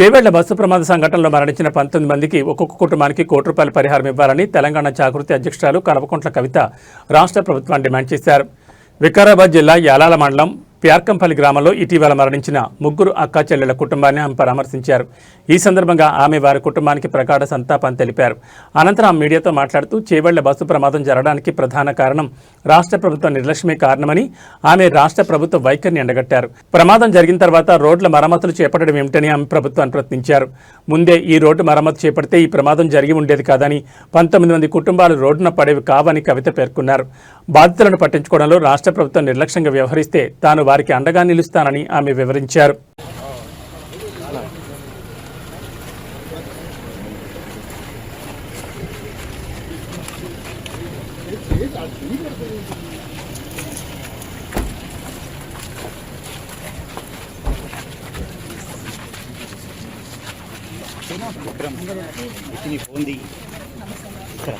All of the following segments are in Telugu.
చేవేళ్ళ బస్సు ప్రమాద సంఘటనలో మరణించిన పంతొమ్మిది మందికి ఒక్కొక్క కుటుంబానికి కోటి రూపాయల పరిహారం ఇవ్వాలని తెలంగాణ జాగృతి అధ్యక్షురాలు కల్వకుంట్ల కవిత రాష్ట్ర ప్రభుత్వాన్ని డిమాండ్ చేశారు. వికారాబాద్ జిల్లా యాలాల మండలం ప్యార్కంపల్లి గ్రామంలో ఇటీవల మరణించిన ముగ్గురు అక్కా చెల్లెల కుటుంబాన్ని ఆమె పరామర్శించారు. ఈ సందర్భంగా ఆమె వారి కుటుంబానికి ప్రగాఢ సంతాపాన్ని తెలిపారు. అనంతరం ఆమె మీడియాతో మాట్లాడుతూ చేవెళ్ళ బస్సు ప్రమాదం జరగడానికి ప్రధాన కారణం రాష్ట్ర ప్రభుత్వ నిర్లక్ష్యమే కారణమని ఆమె రాష్ట్ర ప్రభుత్వ వైఖరిని ఎండగట్టారు. ప్రమాదం జరిగిన తర్వాత రోడ్ల మరమ్మతులు చేపట్టడం ఏమిటని ఆమె ప్రభుత్వాన్ని ప్రశ్నించారు. ముందే ఈ రోడ్డు మరమ్మతు చేపడితే ఈ ప్రమాదం జరిగి ఉండేది కాదని పంతొమ్మిది మంది కుటుంబాలు రోడ్డున పడేవి కావని కవిత పేర్కొన్నారు. బాధితులను పట్టించుకోవడంలో రాష్ట్ర ప్రభుత్వం నిర్లక్ష్యంగా వ్యవహరిస్తే తాను వారికి అండగా నిలుస్తానని ఆమె వివరించారు. విక్రమ్ ఫోన్ దిగి ఇక్కడ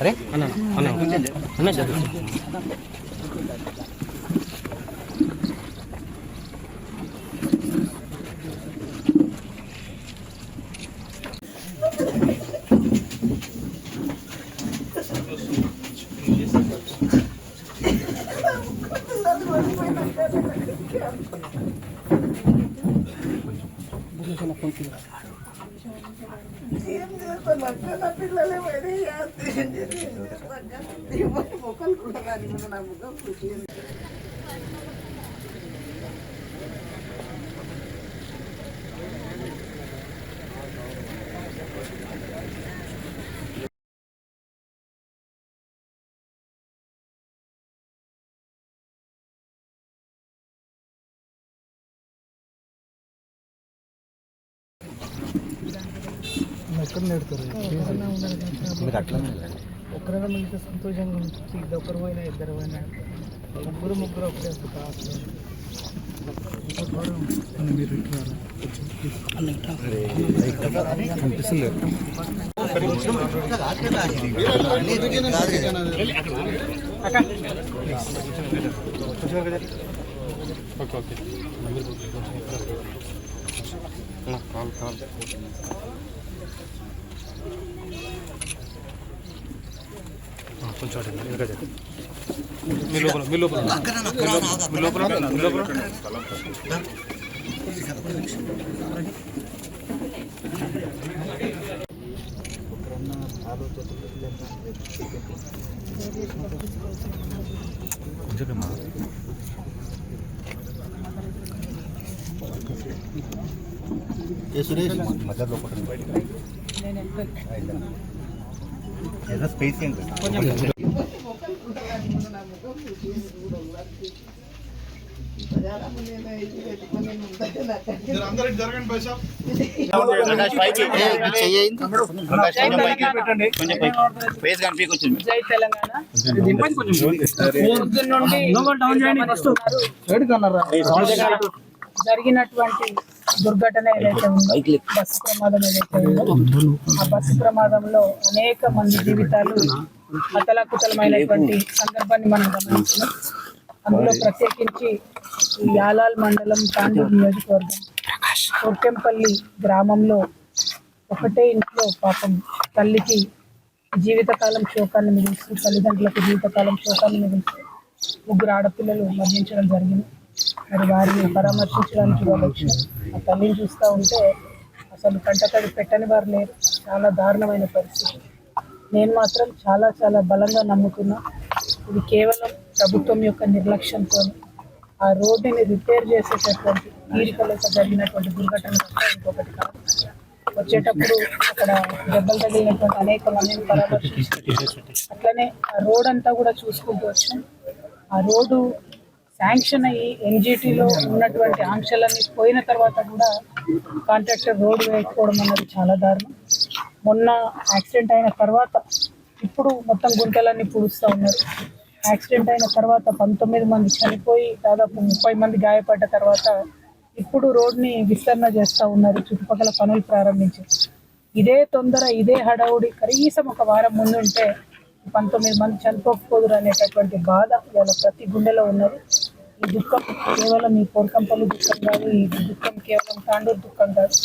अरे Bukan sama kontinental. మొక్కలు కూడా రాని మన నా ముఖం చూసి మీరు అట్లా ఒక్కరైనా మిగతా సంతోషంగా ఉంటుంది. ఇది ఒకరు పోయినా ఇద్దరు పోయినా. ముగ్గురు ముగ్గురు ఒకటే కొంచెం అటు ఇవ్వండి, ఇంకా చెప్పండి. మీ లోపల మీ లోపల. మీ లోపల మీ లోపల కొంచెం సురేష్? మధ్యలో ఏదో స్పేస్ ఫేస్ జరిగినటువంటి దుర్ఘటన ఏదైతే ఉందో బస్సు ప్రమాదం ఏదైతే ఉందో ఆ బస్సు ప్రమాదంలో అనేక మంది జీవితాలు అతలాకుతలమైనటువంటి సందర్భాన్ని మనం గమనించినాం అందులో ప్రత్యేకించి ఈ యాలాల్ మండలం తాండూరు నియోజకవర్గం కోర్కెంపల్లి గ్రామంలో ఒకటే ఇంట్లో పాపం తల్లికి జీవితకాలం శోకాన్ని మిగులుస్తూ తల్లిదండ్రులకు జీవితకాలం శోకాన్ని మిగులుస్తూ ముగ్గురు ఆడపిల్లలు మరణించడం జరిగింది. మరి వారిని పరామర్శించడానికి వాళ్ళు వచ్చిన ఆ తల్లిని చూస్తూ ఉంటే అసలు కంటకడి పెట్టని వారు లేరు చాలా దారుణమైన పరిస్థితి. నేను మాత్రం చాలా చాలా బలంగా నమ్ముతున్నా ఇది కేవలం ప్రభుత్వం యొక్క నిర్లక్ష్యంతో ఆ రోడ్డుని రిపేర్ చేసేటటువంటి తీరిక లేక జరిగినటువంటి దుర్ఘటన ఇంకొకటి కాదు. వచ్చేటప్పుడు అక్కడ దెబ్బలు తగిలినటువంటి అనేక మందిని పరామర్శించారు అట్లనే ఆ రోడ్ అంతా కూడా చూసుకుంటూ వచ్చాం. ఆ రోడ్డు శాంక్షన్ అయ్యి ఎన్జిటీలో ఉన్నటువంటి ఆంక్షలన్నీ పోయిన తర్వాత కూడా కాంట్రాక్టర్ రోడ్డు వేయకపోవడం అన్నది చాలా దారుణం. మొన్న యాక్సిడెంట్ అయిన తర్వాత ఇప్పుడు మొత్తం గుంటలన్నీ పూడుస్తూ ఉన్నారు. యాక్సిడెంట్ అయిన తర్వాత పంతొమ్మిది మంది చనిపోయి దాదాపు ముప్పై మంది గాయపడ్డ తర్వాత ఇప్పుడు రోడ్ని విస్తరణ చేస్తూ ఉన్నారు చుట్టుపక్కల పనులు ప్రారంభించి. ఇదే తొందర ఇదే హడావుడి కనీసం ఒక వారం ముందుంటే పంతొమ్మిది మంది చనిపోకపోదురు అనేటటువంటి బాధ ఇవాళ ప్రతి గుండెలో ఉన్నది. ఈ దుఃఖం కేవలం ఈ కోరకంపల్లి దుఃఖం కాదు ఈ దుఃఖం కేవలం తాండూరు దుఃఖం కాదు.